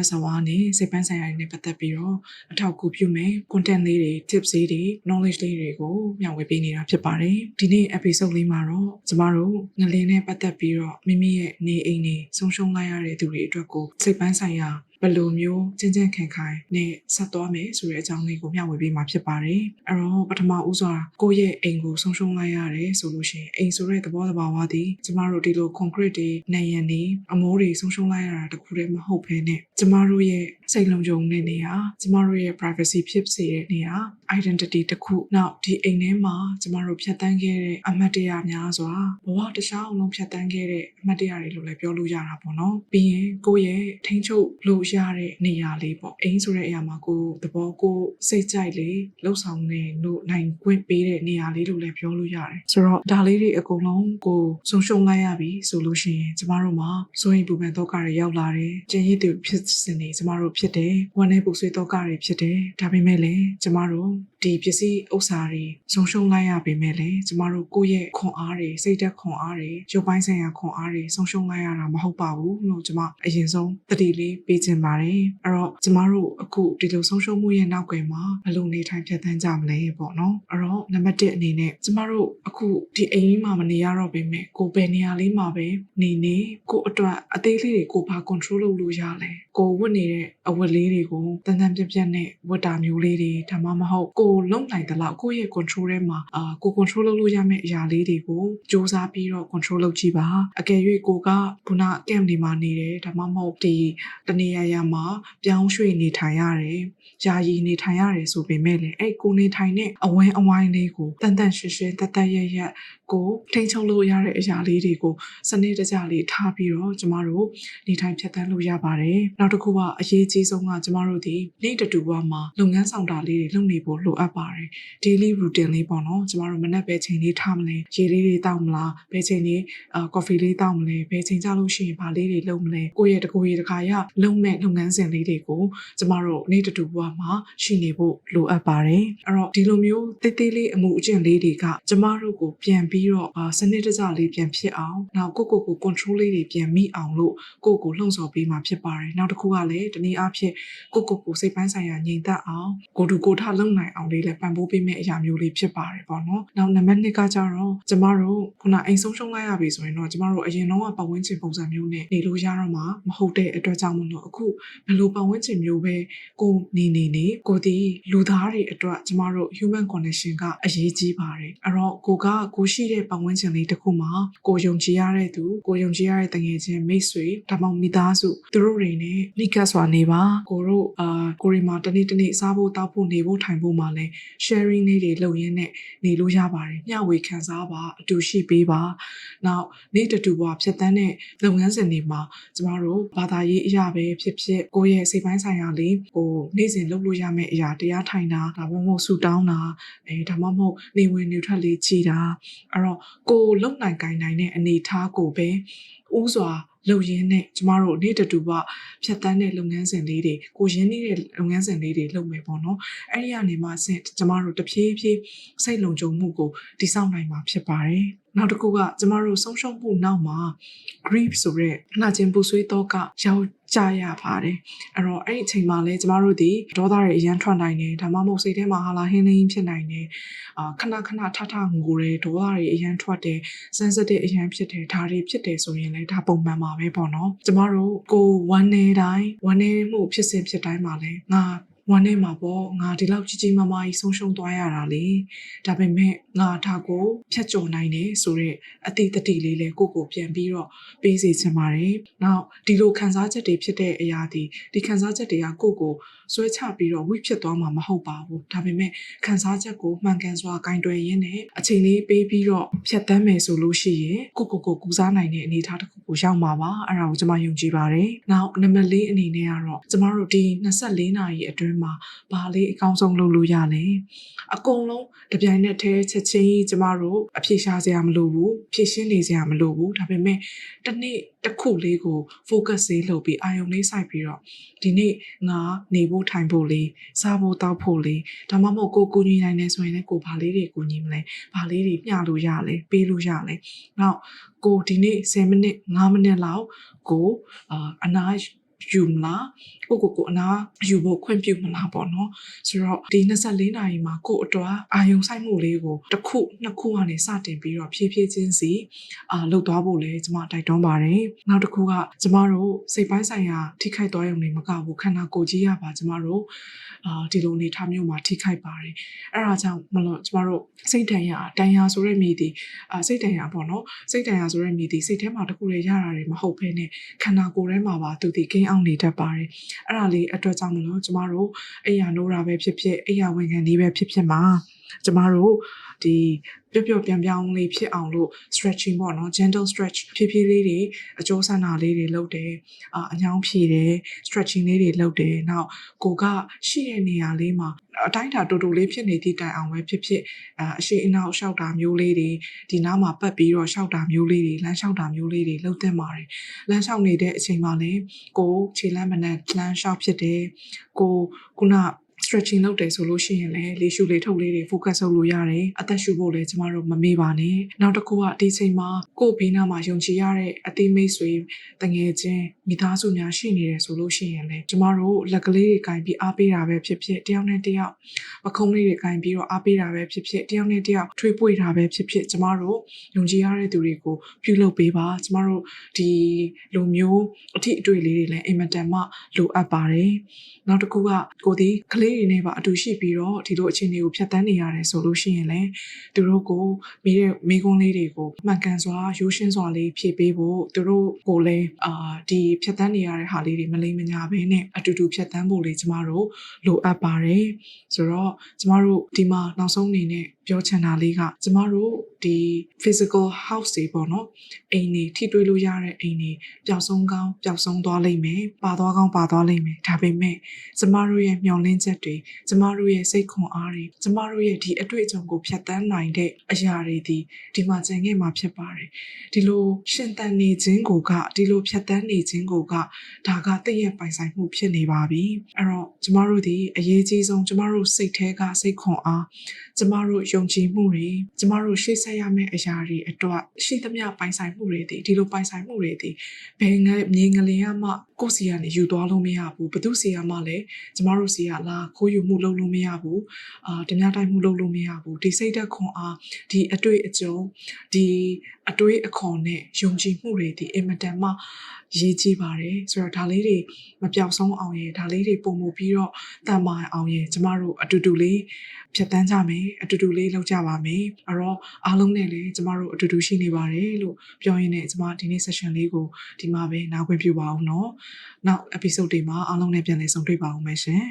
နက်ဆဝါနဲ့စိတ်ပန်းဆိုင်ရာတွေနဲ့ပတ်သက်ပြီးတော့အထောက်အကူပြုမယ် content လေးတွေ tips လေးတွေ knowledge လေးတွေကိုမျှဝေပေးနေတာဖြစ်ပါတယ်ဒီနေ့ episode လေးမှာတော့ကျမတို့ငလင်းနဲ့ပတ်သက်ပြီးတော့မိမိရဲ့နေအိမ်တွေဆုံးရှုံးလိုက်ရတဲ့သူတွေအတွက်ကိုစိတ်ပန်းဆိုင်ရာ ဘယ်လိုမျိုးကျဉ်ကျဉ်ခံခိုင်နဲ့ဆက်သွားမယ်ဆိုတဲ့အကြောင်းလေးကိုမျှဝေပေးမှာဖြစ်ပါတယ်။အဲ့တော့ပထမဦးစွာကိုယ့်ရဲ့အိမ်ကိုဆုံးရှုံးလိုက်ရတယ်ဆိုလို့ရှိရင်အိမ်ဆိုတဲ့သဘောတဘာဝသည်ကျမတို့ဒီလို concrete တွေနေရန်တွေအမိုးတွေဆုံးရှုံးလိုက်ရတာတခုတည်းမဟုတ်ဘဲနဲ့ကျမတို့ရဲ့စိတ်လုံခြုံတဲ့နေရာကျမတို့ရဲ့ privacy ဖြစ်စေတဲ့နေရာ identity တစ်ခုနောက်ဒီအိမ်ထဲမှာကျမတို့ဖြတ်တန်းခဲ့တဲ့အမှတ်တရများစွာဘဝတစ်ခြားအလုံးဖြတ်တန်းခဲ့တဲ့အမှတ်တရတွေလို့လည်းပြောလို့ရတာပေါ့နော်ပြီးရင်ကိုယ့်ရဲ့ထိန်းချုပ်လို့ရတဲ့နေရာလေးပေါ့အိမ်ဆိုတဲ့အရာမှာကိုယ်သဘောကိုယ်စိတ်ကြိုက်လေးလှုပ်ဆောင်နေလို့နိုင်ခွင့်ပေးတဲ့နေရာလေးလို့လည်းပြောလို့ရတယ်ဆိုတော့ဒါလေးတွေအကုန်လုံးကိုဆုံးရှုံးလိုက်ရပြီဆိုလို့ရှိရင်ကျမတို့မှာစိုးရင်ပူပန်တော့ကတွေရောက်လာတယ်ကျင်ရည်သူဖြစ်စဉ်တွေကျမတို့ဖြစ်တယ်ဝမ်းနေပူဆွေးတော့ကတွေဖြစ်တယ်ဒါပေမဲ့လည်းကျမတို့ဒီပစ္စည်းဥစ္စာတွေဆုံးရှုံးလိုက်ရပေမဲ့လည်းကျမတို့ကိုယ့်ရဲ့ခွန်အားတွေစိတ်သက်ခွန်အားတွေရုပ်ပိုင်းဆိုင်ရာခွန်အားတွေဆုံးရှုံးလိုက်ရတာမဟုတ်ပါဘူးလို့ကျမအရင်ဆုံးတတိလေးပေးချင်ပါတယ်အဲ့တော့ကျမတို့အခုဒီလိုဆုံးရှုံးမှုရဲ့နောက်ွယ်မှာဘယ်လိုနေထိုင်ဖြတ်သန်းကြမလဲပေါ့နော်အဲ့တော့နံပါတ်1အနေနဲ့ကျမတို့အခုဒီအိမ်ကြီးမှာမနေရတော့ပေမဲ့ကိုယ်ပဲနေရာလေးမှာပဲနေနေကိုယ်အတွက်အသေးလေးတွေကိုဘာ control လုပ်လို့ရလဲကိုယ်ဝတ်နေတဲ့အဝတ်လေးတွေကိုတန်တန်ပြတ်ပြတ်နဲ့ဝတ်တာမျိုးလေးတွေဒါမှမဟုတ်ကိုယ်လုံနိုင်တဲ့လောက်ကိုယ့်ရဲ့ control ထဲမှာအာကိုယ် control လုပ်လို့ရမယ့်အရာလေးတွေကိုစူးစမ်းပြီးတော့ control လုပ်ကြည့်ပါအကယ်၍ကိုကခုန camp တွေမှာနေတယ်ဒါမှမဟုတ်ဒီတနေရာရာမှာပြောင်းရွှေ့နေထိုင်ရတယ်ယာယီနေထိုင်ရတယ်ဆိုပေမဲ့လည်းအဲ့ကိုနေထိုင်တဲ့အဝင်းအဝိုင်းလေးကိုတန်တန်ရှင်းရှင်းတတ်တတ်ရရ ကိုထိန်းချုပ်လို့ရတဲ့အရာလေးတွေကိုစနစ်တကျလေးထားပြီးတော့ကျမတို့နေထိုင်ဖြတ်သန်းလို့ရပါတယ်နောက်တစ်ခုကအရေးကြီးဆုံးကကျမတို့ဒီနေ့တတူဘဝမှာလုပ်ငန်းဆောင်တာလေးတွေလုပ်နေဖို့လိုအပ်ပါတယ် daily routine လေးပေါ့နော်ကျမတို့မနက်ပဲချိန်လေးထားမလဲရေလေးတွေတောက်မလားဘယ်ချိန်လေးအာ coffee လေးတောက်မလဲဘယ်ချိန်ကြလို့ရှိရင်ဘာလေးတွေလုပ်မလဲကိုယ့်ရဲ့တကူရေတခါရလုပ်မဲ့လုပ်ငန်းစဉ်လေးတွေကိုကျမတို့နေ့တတူဘဝမှာရှိနေဖို့လိုအပ်ပါတယ်အဲ့တော့ဒီလိုမျိုးတိတ်တိတ်လေးအမှုအကျင့်လေးတွေကကျမတို့ကိုပြန်ပြီးတော့အာစနစ်တကျလေးပြန်ဖြစ်အောင်နောက်ကိုကိုကို control လေးတွေပြန်မိအောင်လို့ကိုကိုလှုံ့ဆော်ပေးမှာဖြစ်ပါတယ်နောက်တစ်ခုကလည်းတနည်းအားဖြင့်ကိုကိုကိုစိတ်ပိုင်းဆိုင်ရာငြိမ်သက်အောင်ကိုတူကိုထလုံနိုင်အောင်လေးလည်းပံ့ပိုးပေးမယ့်အရာမျိုးလေးဖြစ်ပါတယ်ပေါ့နော်နောက်နံပါတ်2ကကြတော့ကျမတို့ခုနအိမ်ဆုံးရှုံးလိုက်ရပြီဆိုရင်တော့ကျမတို့အရင်တော့ပတ်ဝန်းကျင်ပုံစံမျိုးနဲ့နေလို့ရတော့မှာမဟုတ်တဲ့အတွက်ကြောင့်မလို့အခုဘယ်လိုပတ်ဝန်းကျင်မျိုးပဲကိုနေနေနေကိုဒီလူသားတွေအတွက်ကျမတို့ human connection ကအရေးကြီးပါတယ်အဲ့တော့ကိုကကိုရှိတဲ့ပတ်ဝန်းကျင်လေးတစ်ခုမှာကိုယုံကြည်ရတဲ့သူကိုယုံကြည်ရတဲ့တငယ်ချင်းမိတ်ဆွေဒါမှမဟုတ်မိသားစုသူတို့တွေနဲ့မိကပ်စွာနေပါကိုတို့အာကိုရီမှာတနေ့တနေ့စားဖို့တောက်ဖို့နေဖို့ထိုင်ဖို့မှာလဲ sharing လေးတွေလုပ်ရင်းနဲ့နေလို့ရပါတယ်မျှဝေခံစားပါအတူရှိပေးပါနောက်နေ့တတူဘွားဖြတ်တန်းတဲ့လုပ်ငန်းစဉ်တွေမှာကျမတို့ဘာသာရေးအရာပဲဖြစ်ဖြစ်ကိုယ့်ရဲ့စိတ်ပိုင်းဆိုင်ရာလေးကိုနေ့စဉ်လုပ်လို့ရမယ့်အရာတရားထိုင်တာဒါမှမဟုတ်ဆူတောင်းတာအဲဒါမှမဟုတ်နေဝင်နေထွက်လေးကြည်တာအဲ့တော့ကိုလုံနိုင်ကိုင်းနိုင်တဲ့အနေအထားကိုပဲဥစွာလုပ်ရင်းနဲ့ကျမတို့နေ့တတူကဖြတ်တန်းတဲ့လုပ်ငန်းစဉ်လေးတွေကိုရင်းနှီးတဲ့လုပ်ငန်းစဉ်လေးတွေလုပ်မယ်ပေါ့နော်အဲ့ဒီကနေမှဆင့်ကျမတို့တဖြည်းဖြည်းစိတ်လုံခြုံမှုကိုတည်ဆောက်နိုင်မှာဖြစ်ပါတယ်နောက်တစ်ခုကကျမတို့ဆုံးရှုံးမှုနောက်မှာ grief ဆိုတဲ့နှာချင်းပူဆွေးတော့ကရောက် ကြရပါတယ်အဲ့တော့အဲ့ဒီအချိန်မှာလဲကျမတို့ဒီဒေါသတွေအရန်ထွက်နိုင်တယ်ဒါမှမဟုတ်စိတ်ထဲမှာဟာလာဟင်းလင်းဖြစ်နိုင်တယ်အာခဏခဏထထငိုတယ်ဒေါသတွေအရန်ထွက်တယ် sensitive အရန်ဖြစ်တယ်ဒါတွေဖြစ်တယ်ဆိုရင်လည်းဒါပုံမှန်ပါပဲပေါ့နော်ကျမတို့ကိုဝမ်းနေတိုင်းဝမ်းနေမှုဖြစ်စဉ်ဖြစ်တိုင်းမှာလဲငါ ဝမ်းနေမှာပေါ့ငါဒီလောက်ကြီးကြီးမားမားကြီးဆုံးရှုံးသွားရတာလေဒါပေမဲ့ငါဒါကိုဖြတ်ကျော်နိုင်တယ်ဆိုတော့အတိတ်တတိလေးလဲကိုကိုပြန်ပြီးတော့ပေးစီချင်ပါတယ်နောက်ဒီလိုခံစားချက်တွေဖြစ်တဲ့အရာဒီဒီခံစားချက်တွေကကိုကိုဆွဲချပြီးတော့ဝိဖြစ်သွားမှာမဟုတ်ပါဘူးဒါပေမဲ့ခံစားချက်ကိုမှန်ကန်စွာကင်တွယ်ရင်းနဲ့အချိန်လေးပေးပြီးတော့ဖြတ်တန်းမယ်ဆိုလို့ရှိရင်ကိုကိုကိုကူစားနိုင်တဲ့အနေအထားတစ်ခုကိုရောက်မှာပါအဲ့ဒါကိုကျွန်မယုံကြည်ပါတယ်နောက်နံပါတ်၄အနေနဲ့ကတော့ကျွန်တော်တို့ဒီ24နာရီအတွင်းမှာဘာလေးအကောင်းဆုံးလုပ်လို့ရလဲအကုန်လုံးတပြိုင်နက်တည်းချက်ချင်းကြီးကျမတို့အဖြေရှာစရာမလိုဘူးဖြေရှင်းနေစရာမလိုဘူးဒါပေမဲ့တစ်နေ့တစ်ခုလေးကို focus လေးလုပ်ပြီးအာရုံလေးစိုက်ပြီးတော့ဒီနေ့ငါနေဖို့ထိုင်ဖို့လေးစားဖို့တောက်ဖို့လေးဒါမှမဟုတ်ကိုကူညီနိုင်နေဆိုရင်လည်းကိုဘာလေးတွေကူညီမလဲဘာလေးတွေမျှလို့ရလဲပေးလို့ရလဲနောက်ကိုဒီနေ့10မိနစ်5မိနစ်လောက်ကိုအာအနာ ယူမလားကိုကိုကိုအနာယူဖို့ခွင့်ပြုမလားပေါ့နော်ဆိုတော့ဒီ24နာရီမှာကို့အတွက်အာယုံဆိုင်မှုလေးကိုတစ်ခုနှစ်ခုကနေစတင်ပြီးတော့ဖြည်းဖြည်းချင်းစီအာလှုပ်သွားဖို့လဲကျမတိုက်တွန်းပါတယ်နောက်တစ်ခုကကျမတို့စိတ်ပိုင်းဆိုင်ရာထိခိုက်သွားရုံနဲ့မကဘူးခန္ဓာကိုယ်ကြီးရပါကျမတို့အာဒီလိုအနေထားမျိုးမှာထိခိုက်ပါတယ်အဲ့ဒါကြောင့်မလို့ကျမတို့စိတ်တန်ရာတန်ရာဆိုတဲ့မိဒီအာစိတ်တန်ရာပေါ့နော်စိတ်တန်ရာဆိုတဲ့မိဒီစိတ်ထဲမှာတခုလေရတာတွေမဟုတ်ဘဲနဲ့ခန္ဓာကိုယ်ထဲမှာပါသူဒီကိန်းအောင်နေတတ်ပါတယ်အဲ့ဒါလေးအတွက်ကြောင့်မလို့ကျမတို့အိယာနိုးတာပဲဖြစ်ဖြစ်အိယာဝင်ခံဒီပဲဖြစ်ဖြစ်မှာကျမတို့ ဒီပျော့ပျော့ပြောင်ပြောင်လေးဖြစ်အောင်လို့ stretching ပေါ့နော် gentle stretch ဖြည်းဖြည်းလေးတွေအကျိုးဆန္ဒလေးတွေလုပ်တယ်အာအညောင်းဖြည့်တယ် stretching လေးတွေလုပ်တယ်နောက်ကိုကရှိတဲ့နေရာလေးမှာအတိုင်းတာတူတူလေးဖြစ်နေသည့်တိုင်အောင်ပဲဖြစ်ဖြစ်အာအရှိအနောက်လျှောက်တာမျိုးလေးတွေဒီနားမှာပတ်ပြီးတော့လျှောက်တာမျိုးလေးတွေလမ်းလျှောက်တာမျိုးလေးတွေလုပ်သင့်ပါတယ်လမ်းလျှောက်နေတဲ့အချိန်မှာလည်းကိုခြေလမ်းမနဲ့လမ်းလျှောက်ဖြစ်တယ်ကိုခုန stretching လုပ်တယ်ဆိုလို့ရှိရင်လည်းလေရှုလေထုတ်လေးတွေ focus လုပ်လို့ရတယ်အသက်ရှူဖို့လည်းကျမတို့မမေ့ပါနဲ့နောက်တစ်ခုကဒီချိန်မှာကိုယ့်ဘေးနားမှာယုံကြည်ရတဲ့အသေးမိတ်ဆွေတငယ်ချင်းမိသားစုများရှိနေတယ်ဆိုလို့ရှိရင်လည်းကျမတို့လက်ကလေးတွေကင်ပြီးအားပေးတာပဲဖြစ်ဖြစ်တယောက်နဲ့တယောက်ပခုံးလေးတွေကင်ပြီးတော့အားပေးတာပဲဖြစ်ဖြစ်တယောက်နဲ့တယောက်ထွေးပွေတာပဲဖြစ်ဖြစ်ကျမတို့ယုံကြည်ရတဲ့သူတွေကိုပြုလုပ်ပေးပါကျမတို့ဒီလိုမျိုးအထီးအတွေ့လေးတွေလည်းအင်မတန်မှလိုအပ်ပါတယ်နောက်တစ်ခုကကိုဒီကလေးတွေနဲ့ပါအတူရှိပြီးတော့ဒီလိုအခြေအနေကိုဖြတ်တန်းနေရတယ်ဆိုလို့ရှိရင်လည်းသူတို့ကိုမိတဲ့မိကုန်းလေးတွေကိုမှန်ကန်စွာရိုးရှင်းစွာလေးဖြည့်ပေးဖို့သူတို့ကိုလည်းအာဒီဖြတ်တန်းနေရတဲ့ဟာလေးတွေမလိမ္မညာဘဲနဲ့အတူတူဖြတ်တန်းဖို့လေးကျမတို့လိုအပ်ပါတယ်ဆိုတော့ကျမတို့ဒီမှာနောက်ဆုံးအနေနဲ့ပြောချင်တာလေးကကျမတို့ဒီ physical house တွေပေါ့နော်အိမ်တွေထိတွေ့လို့ရတဲ့အိမ်တွေပျောက်ဆုံးကောင်းပျောက်ဆုံးသွားလိမ့်မယ်ပါသွားကောင်းပါသွားလိမ့်မယ်ဒါပေမဲ့ကျမတို့ရဲ့မျှော်လင့်ချက်တွေကျမတို့ရဲ့စိတ်ခွန်အားတွေကျမတို့ရဲ့ဒီအတွေ့အကြုံကိုဖြတ်တန်းနိုင်တဲ့အရာတွေဒီဒီမှာကျန်ခဲ့မှာဖြစ်ပါတယ်ဒီလိုရှင်သန်နေခြင်းကိုကဒီလိုဖြတ်တန်းနေခြင်းကိုကဒါကတည့်ရဲ့ပိုင်ဆိုင်မှုဖြစ်နေပါပြီအဲ့တော့ကျမတို့ဒီအရေးကြီးဆုံးကျမတို့စိတ်ထဲကစိတ်ခွန်အားကျမတို့ယုံကြည်မှုတွေကျမတို့ရှေ့ဆက်ရမယ့်အရာတွေအတွက်ရှိသမျှပိုင်ဆိုင်မှုတွေဒီဒီလိုပိုင်ဆိုင်မှုတွေဒီဘယ်ငယ်မြေငလင်ရမှ ကိုယ့်စီကနေယူသွားလို့မရဘူးဘသူစီကမှလည်းကျမတို့စီကလာခိုးယူမှုလုပ်လို့မရဘူးအာတများတိုင်းမှုလုပ်လို့မရဘူးဒီစိတ်သက်ခွန်အားဒီအတွေ့အကြုံဒီအတွေ့အခေါ်နဲ့ယုံကြည်မှုတွေဒီအင်မတန်မှရေးကြည့်ပါတယ်ဆိုတော့ဒါလေးတွေမပြောက်ဆုံးအောင်ရဒါလေးတွေပုံမှုပြီးတော့တန်မာအောင်ရကျမတို့အတူတူလေးဖြတ်တန်းကြမယ်အတူတူလေးလုပ်ကြပါမယ်အဲ့တော့အားလုံးနဲ့လည်းကျမတို့အတူတူရှိနေပါတယ်လို့ပြောရင်းနဲ့ကျမဒီနေ့ session လေးကိုဒီမှာပဲနားခွင့်ပြုပါအောင်เนาะ နောက် episode တွေမှာအားလုံးနဲ့ပြန်လည်ဆုံတွေ့ပါအောင်မယ်ရှင်